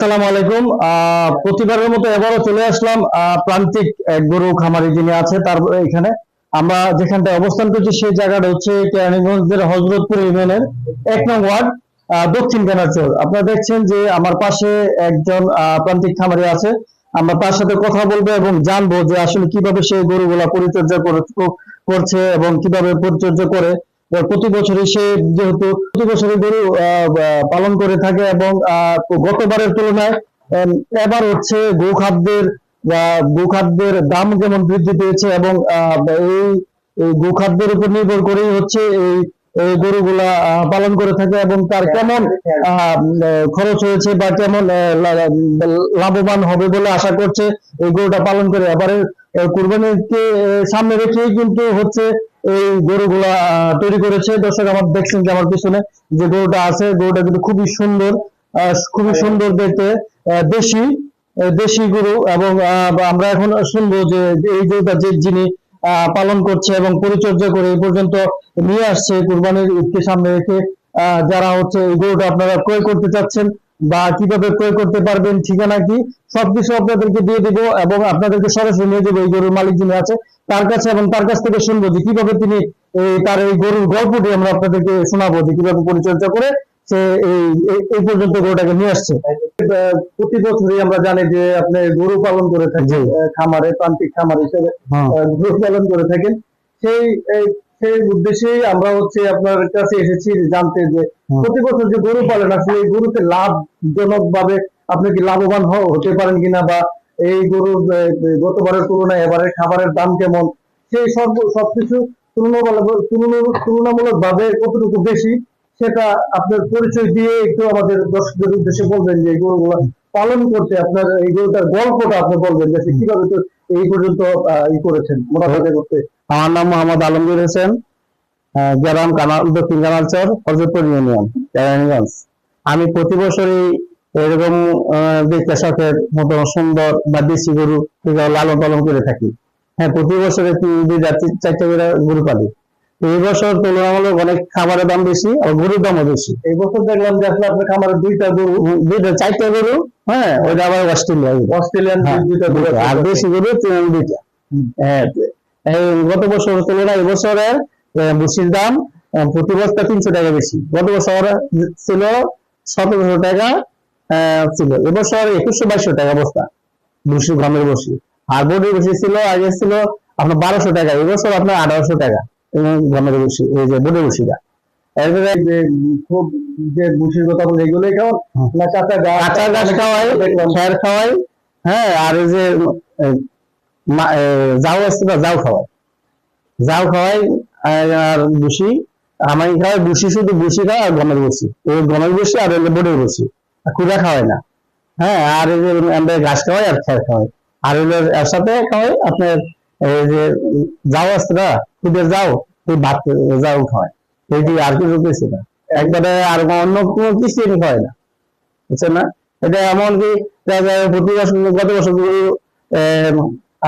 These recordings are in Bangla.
আসসালামু আলাইকুম। প্রতিবারের মতো এবারও চলে আসলাম প্রান্তিক গরু খামারি যিনি আছে তার এখানে। আমরা যেখানটায় অবস্থান করছি সেই জায়গাটা হচ্ছে কেরানীগঞ্জের হজরতপুর ইউনিয়নের এক নং ওয়ার্ড দক্ষিণ কানাচর আপনারা দেখছেন যে আমার পাশে একজন প্রান্তিক খামারি আছে। আমরা তার সাথে কথা বলব এবং জানব যে আসলে কীভাবে সে গরুগুলা পরিচর্যা করে- করছে এবং কীভাবে পরিচর্যা করে প্রতি বছরে সে যেহেতু প্রতি বছরে গরু পালন করে থাকে এবং গতবারের তুলনায় এবার হচ্ছে গোখাদ্যের গোখাদ্যের দাম যেমন বৃদ্ধি পেয়েছে এবং এই গোখাদ্যের উপর নির্ভর করেই হচ্ছে এই এই গরুগুলা পালন করে থাকে এবং তার কেমন আহ, খরচ হয়েছে বা কেমন লাভবান হবে বলে আশা করছে এই গরুটা পালন করে। এবারে কুরবানিকে সামনে রেখেই কিন্তু হচ্ছে এই গরুগুলা তৈরি করেছে। দর্শক আমার দেখছেন যে আমার পিছনে যে গরুটা আছে গরুটা কিন্তু খুবই সুন্দর আহ, খুবই সুন্দর দেখতে আহ, দেশি দেশি গরু এবং আহ, আমরা এখন শুনব যে এই গরুটা যে যিনি পালন করছে এবং পরিচর্যা করে এই পর্যন্ত নিয়ে আসছে কুরবানির ঈদকে সামনে রেখে। যারা হচ্ছে এই গরুটা আপনারা ক্রয় করতে চাচ্ছেন বা কীভাবে ক্রয় করতে পারবেন, ঠিকানা কি, সবকিছু আপনাদেরকে দিয়ে দেবো এবং আপনাদেরকে সরাসরি নিয়ে যাব এই গরুর মালিক যিনি আছে, তার কাছে এবং তার কাছ থেকে শুনব যে কীভাবে তিনি তার এই গরুর গল্পটি আমরা আপনাদেরকে শোনাবো, যে কীভাবে পরিচর্যা করে সে এই পর্যন্ত গরুটাকে নিয়ে আসছে। প্রতি বছরই আমরা জানি যে আপনি গরু পালন করে থাকেন খামারে প্রান্তিক খামার হিসেবে গরু পালন করে থাকেন। সেই সেই উদ্দেশ্যেই আমরা হচ্ছে আপনার কাছে এসেছি জানতে যে প্রতি বছর যে গরু পালন আসলে এই গরুতে লাভজনক ভাবে আপনি কি লাভবান হতে পারেন কিনা বা এই গরু গতবারের তুলনায় এবারে খাবারের দাম কেমন? সেই সব সবকিছু তুলনামূলক তুলনামূলক ভাবে কতটুকু বেশি? সেটা আপনার পরিচয় দিয়ে একটু আমাদের দর্শকদের উদ্দেশ্যে বলবেন যে এই গরুগুলো পালন করতে আপনার, এই গরুটার গল্পটা আপনি বলবেন যে কীভাবে তো এই পর্যন্ত ই করেছেন, মোটামুটি করতে। আমার নাম মোহাম্মদ আলমগীর হোসেন গ্রাম কানাল, দক্ষিণ ইউনিয়ন আমি প্রতি বছরই এরকম দেখতে শখের মতো সুন্দর বা দেশি গরু লালন পালন করে থাকি। হ্যাঁ প্রতি বছরে দুইটা চারটা গরু পালি। এই বছর তুলনামূলক অনেক খাবারের দাম বেশি আর গরুর দামও বেশি। এই বছর দেখলাম যে আসলে আপনার খামারে দুইটা গরু। দুইটা চারটা গরু হ্যাঁ ওইটা আবার অস্ট্রেলিয়া। অস্ট্রেলিয়ান হ্যাঁ, দুইটা গরু আর বেশি গরু দুইটা। হ্যাঁ গত বছর তুলনায় এবছরের ভুসির দাম প্রতি বস্তা তিনশো টাকা বেশি। গত বছর ছিল সতেরোশো টাকা আহ, ছিল। এবছর একুশশো বাইশশো টাকা বস্তা ভুসি গ্রামের বসি আর বডির বসি ছিল আগে ছিল আপনার বারোশো টাকা এবছর আপনার আঠারোশো টাকা। এবং গমের বসি এই যে বডির বসিটা এরপরে যে খুব যে বুসির কথা বলে এগুলোই খাওয়ান না কাঁচা গাছ কাঁচা গাছ খাওয়াই খ্যার খাওয়াই হ্যাঁ আর এই যে আসছে না খাওয়াই খাওয়াই আর বুসি আমি খাওয়াই বুসি শুধু বুসি খাওয়াই আর গমের বসি এই গমের বসি আর এলে বোর্ডের বসি কুড়া খাওয়াই না। হ্যাঁ আর এই যে আমরা ঘাস খাওয়াই আর খ্যার খাওয়াই। আর এর সাথে খাওয়াই আপনার যে আসছে না খুদের যাও, এই ভাত যাও খাওয়াই এই যে আর কিছু কিছু না। একবারে আর অন্য কোনো কিছু আমি খাওয়াই না। বুঝছেন না? এটা এমনকি প্রতি বছর, গত বছর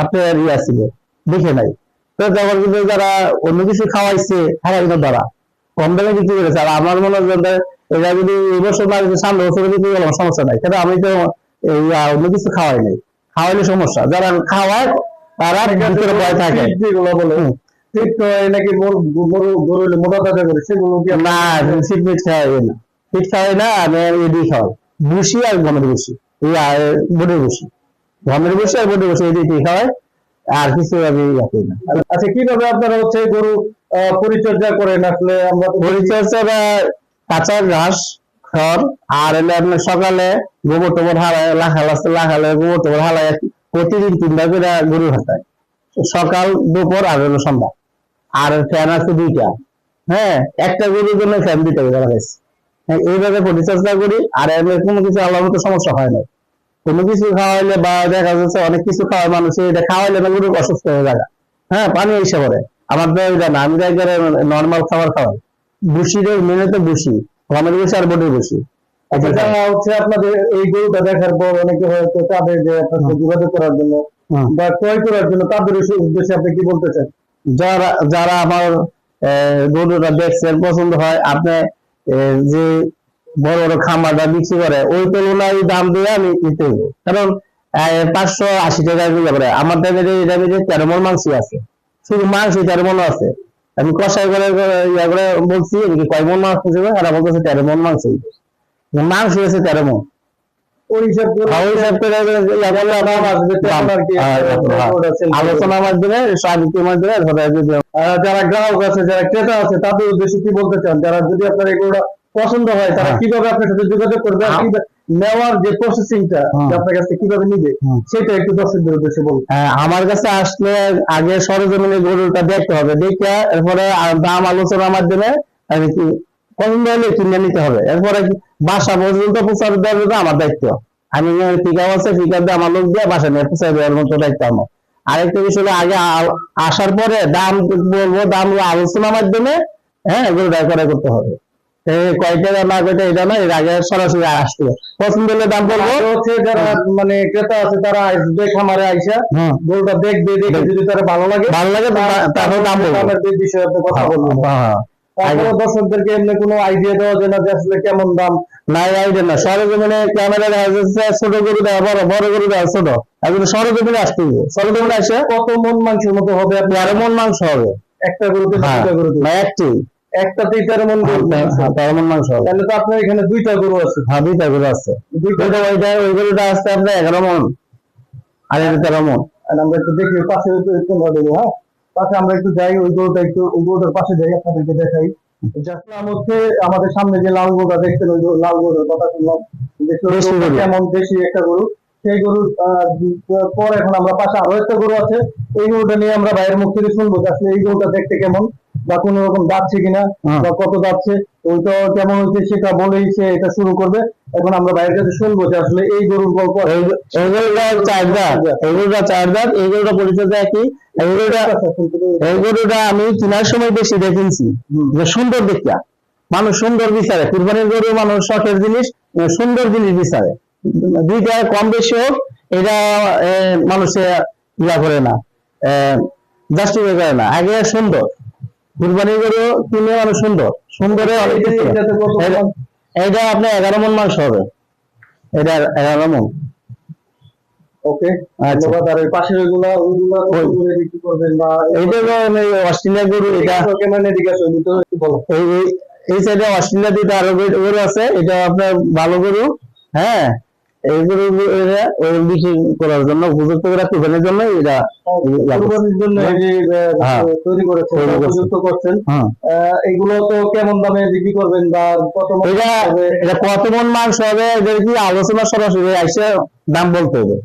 আপনার ইয়ে ছিল দেখে নাই। তো তখন কিন্তু যারা অন্য কিছু খাওয়াইছে খাওয়াইছে দ্বারা কম দামে বিক্রি করেছে। আর আমার মনে হয় এরা যদি এই বছর না সামনে বছর বিক্রি করলাম, সমস্যা নাই। কিন্তু আমি তো অন্য কিছু খাওয়াই নাই। খাওয়াইলে সমস্যা। যারা খাওয়ায় তারা ভিতরে ভয় থাকে। যেগুলো বলে তো নাকি গরু গরু গরু মোটা তাজা করে সেগুলো কি না শীত মিট খাওয়াই না। শীত খাওয়াই না আমি এদি খাওয়াই। বুসি। আর গমের এই গমের এদিকে খাওয়াই। আর কিছু আমি ইয়া না। আচ্ছা কীভাবে আপনারা হচ্ছে গরু আহ, পরিচর্যা করেন আসলে? আমরা পরিচর্যা বা কাঁচা ঘাস খড় আর এলে আপনার সকালে গোবর টোবর হারায় লাখালে গোবর টোবর হারায় প্রতিদিন তিনটা করে গরু হাঁটায়। সকাল, দুপুর আর হলো সন্ধ্যা। আর ফ্যান আছে দুইটা। হ্যাঁ একটা গরুর জন্য ফ্যান দুইটা করে লাগাইছে হ্যাঁ এইভাবে পরিচর্যা করি, আর কোনো কিছু আলাদা মতো সমস্যা হয় না। কোনো কিছু খাওয়াইলে বা দেখা যাচ্ছে অনেক কিছু খাওয়ায় মানুষ, এটা খাওয়াইলে না গরু অসুস্থ হয়ে যায় হ্যাঁ পানি এসে পড়ে। আমার তো এটা না আমি নর্মাল খাবার খাওয়াই বুসি বুসির মেনে তো বুসি গমের বুসি আর বডির বুসি যেটা হচ্ছে আপনাদের এই গরুটা দেখার পর অনেকে হয়তো তাদের যে আপনার যোগাযোগ করার জন্য বা ক্রয় করার জন্য তাদের উদ্দেশ্যে আপনি কি বলতে চান? যারা যারা আমার গরুটা দেখছেন পছন্দ হয় আপনি যে বড় বড় খামারটা বিক্রি করে ওই তুলনায় দাম দিয়ে আমি নিতে কারণ পাঁচশো আশি টাকা বিক্রি করে। আমার দামে বেজে তেরো মন মাংস আছে শুধু মাংস তেরো মন আছে। আমি কষাই করে ইয়া করে বলছি কয় মন মাংস হিসেবে এরা বলতেছে তেরো মন মাংস। মাংস হয়েছে তেরো মন ওই হিসাব করে ওই হিসাব করে করলে আমার আসবে তেমন আর কি, হ্যাঁ, হ্যাঁ। ওটা sell করবে। আলোচনার মাধ্যমে সাহিত্যের মাধ্যমে ধরা যদি আহ, যারা গ্রাহক আছে যারা ক্রেতা আছে তাদের উদ্দেশ্যে কি বলতে চান যারা যদি আপনার এগুলো পছন্দ হয় তারা হ্যাঁ। কীভাবে আপনার সাথে যোগাযোগ করবে হ্যাঁ। নেওয়ার যে প্রসেসিংটা হ্যাঁ। আপনার কাছে কীভাবে নিবে সেটা একটু দর্শকদের উদ্দেশ্যে বলুন আমার কাছে আসলে আগে সরজমিনে গরুটা দেখতে হবে দেখে এরপরে দাম আলোচনার মাধ্যমে আর কি পছন্দ হলে কিনে নিতে হবে। এরপরে বাসা পর্যন্ত পৌঁছাতে দেওয়াটা আমার দায়িত্ব। আমি পিকআপ আছে পিকআপ দিয়ে আমার লোক দিয়ে বাসা নিয়ে পৌঁছাই দেওয়ার মতো দায়িত্ব আমার। আরেকটা বিষয় হলো আগে আসার পরে দাম বলব দাম আলোচনার মাধ্যমে হ্যাঁ গরুটা করে করতে হবে। কয় টাকা না কয় এটা না এর আগে সরাসরি আসতে পছন্দ হলে দাম বলব। হচ্ছে যারা মানে ক্রেতা আছে তারা আসবে খামারে আইসা। গরুটা দেখবে দেখে যদি তারা ভালো লাগে ভালো লাগে তারপরে দাম বলব। বিষয়ে কথা হ্যাঁ। দর্শকদেরকে এমনি কোনো আইডিয়া দেওয়া যায় না যে আসলে কেমন দাম। নাই আইডিয়া না। সরজমিনে ক্যামেরা দেখা যাচ্ছে ছোট গরু দেওয়া বড় বড় গরু দেওয়া ছোট। এখন সরজমিনে আসতে হবে। সরজমিনে আসে কত মন মাংসের মতো হবে আপনি তেরো মন মাংস হবে। একটা গরুতে হ্যাঁ দুইটা গরুতে? না একটি। একটাতেই তেরো মন হ্যাঁ, তেরো মন মাংস হবে। তাহলে তো আপনার এখানে দুইটা গরু আছে। হ্যাঁ দুইটা গরু আছে। দুইটা ওইটা ওই গরুটা আসছে আপনার এগারো মন। আর এটা তেরো মন। আর আমরা একটু দেখি পাশে একটু একটু হ্যাঁ? পাশে আমরা একটু যাই ওই গরুটা একটু ওই গরুটার পাশে যাই আপনাদেরকে দেখাই। যাচ্ছিলাম হচ্ছে আমাদের সামনে যে লাল গরুটা দেখছেন ওই লাল গরুর কথা শুনলাম। কেমন দেশি একটা গরু। সেই গরুর পর এখন আমরা পাশে আরও একটা গরু আছে। এই গরুটা নিয়ে আমরা বাইরের মুখ থেকে শুনব আসলে এই গরুটা দেখতে কেমন বা কোন রকম যাচ্ছে কিনা বা কত যাচ্ছে। ওইটা কেমন হচ্ছে সেটা বলেই সে এটা শুরু করবে। এখন আমরা বাইরের কাছে শুনব যে আসলে এই গরুর গল্প গরুটা চার দাঁত। এই চার দাঁত পরিচর্যা এই গরুটা আমি কেনার সময় বেশি দেখেছি। যে সুন্দর দেখিয়া। মানুষ সুন্দর বিচারে। কুরবানির গরু মানুষ শখের জিনিস সুন্দর জিনিস বিচারে। দুইটা কম বেশি হোক এটা মানুষে ইয়া করে না। জাস্টিফাই করে না। আগে সুন্দর। কুরবানির গরু কিনে মানুষ সুন্দর। সুন্দরে অনেক এটা- আপনার এগারো মন মাংস হবে। এটা এগারো মন। ওকে আচ্ছা। ধন্যবাদ। আর ওই পাশের ওইগুলা ওইগুলা ওই- বিক্রি করবেন বা অস্ট্রেলিয়া গরু এটা এদিকে তো বলো। এই এই- সাইডে অস্ট্রেলিয়া আরও গরু আছে এটা আপনার ভালো গরু হ্যাঁ। করার জন্য উপযুক্ত করে জন্য এটা জন্য হ্যাঁ। তৈরি করেছেন করছেন। উপযুক্ত করছেন হ্যাঁ। আহ, এগুলো তো কেমন দামে বিক্রি করবেন বা কত এটা এটা কত মন মাংস হবে এদের কি আলোচনা সরাসরি এসে দাম বলতে হবে?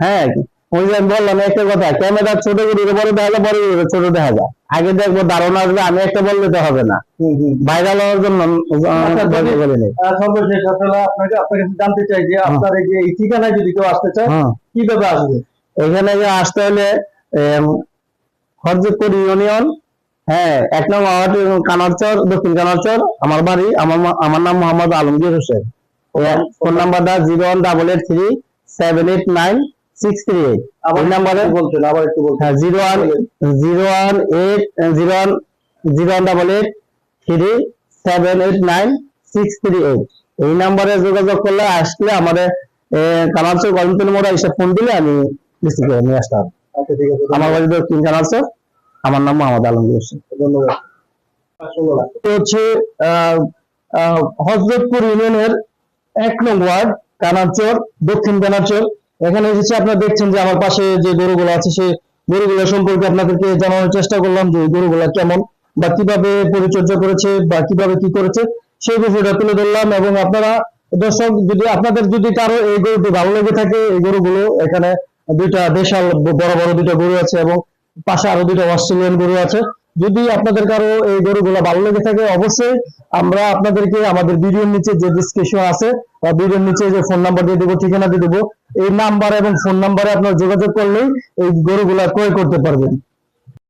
হ্যাঁ ওই যে বললাম একটা কথা ক্যামেরা ছোট গরু বড় দেখা যায় বড় ছোট দেখা যায়। আগে দেখব ধারণা আসবে আমি একটা বললে তো হবে না। ভাইরাল হওয়ার জন্য আচ্ছা, সর্বশেষ আসলে আপনাকে আপনার কাছে জানতে চাই যে আপনার এই যে এই ঠিকানায় যদি কেউ আসতে চায় হ্যাঁ। কীভাবে আসবে? এখানে যে আসতে হলে হরজতপুর ইউনিয়ন হ্যাঁ এক নং ওয়ার্ড কানারচর দক্ষিণ কানারচর আমার বাড়ি আমার আমার নাম মোহাম্মদ আলমগীর হোসেন। ফোন নাম্বারটা zero one double eight three seven eight nine six three eight আবার এই নাম্বারে একটু আবার একটু বলছেন হ্যাঁ zero one zero one eight zero one zero one double eight three seven eight nine six three eight এই নাম্বারে যোগাযোগ করলে আসলে আমাদের মোড়া এসে ফোন দিলে আমি রিসিভ করে নিয়ে আসতাম। আচ্ছা আমার বাড়ি দক্ষিণ কানারচর আমার নাম মোহাম্মদ আলমগীর হোসেন ধন্যবাদ। হচ্ছে হজরতপুর ইউনিয়নের এক নং ওয়ার্ড কানারচর দক্ষিণ কানারচর এখানে এসেছে আপনারা দেখছেন যে আমার পাশে যে গরুগুলো আছে সেই গরুগুলো সম্পর্কে আপনাদেরকে জানানোর চেষ্টা করলাম যে গরুগুলো কেমন বা কীভাবে পরিচর্যা করেছে বা কীভাবে কি করেছে, সেই বিষয়টা তুলে ধরলাম এবং আপনারা দর্শক, যদি আপনাদের যদি কারও এই গরুটি ভালো লেগে থাকে, এই গরুগুলো, এখানে দুইটা বিশাল বড় বড় দুইটা গরু আছে এবং পাশে আরও দুইটা অস্ট্রেলিয়ান গরু আছে যদি আপনাদের কারও এই গরুগুলো ভালো লেগে থাকে, অবশ্যই আমরা আপনাদেরকে আমাদের ভিডিওর নিচে যে ডিসক্রিপশন আছে, বা ভিডিওর নিচে যে ফোন নাম্বার দিয়ে দেবো, ঠিকানা দিয়ে দেবো, এই নাম্বার এবং ফোন নাম্বারে আপনারা যোগাযোগ করলেই এই গরুগুলা ক্রয় করতে পারবেন।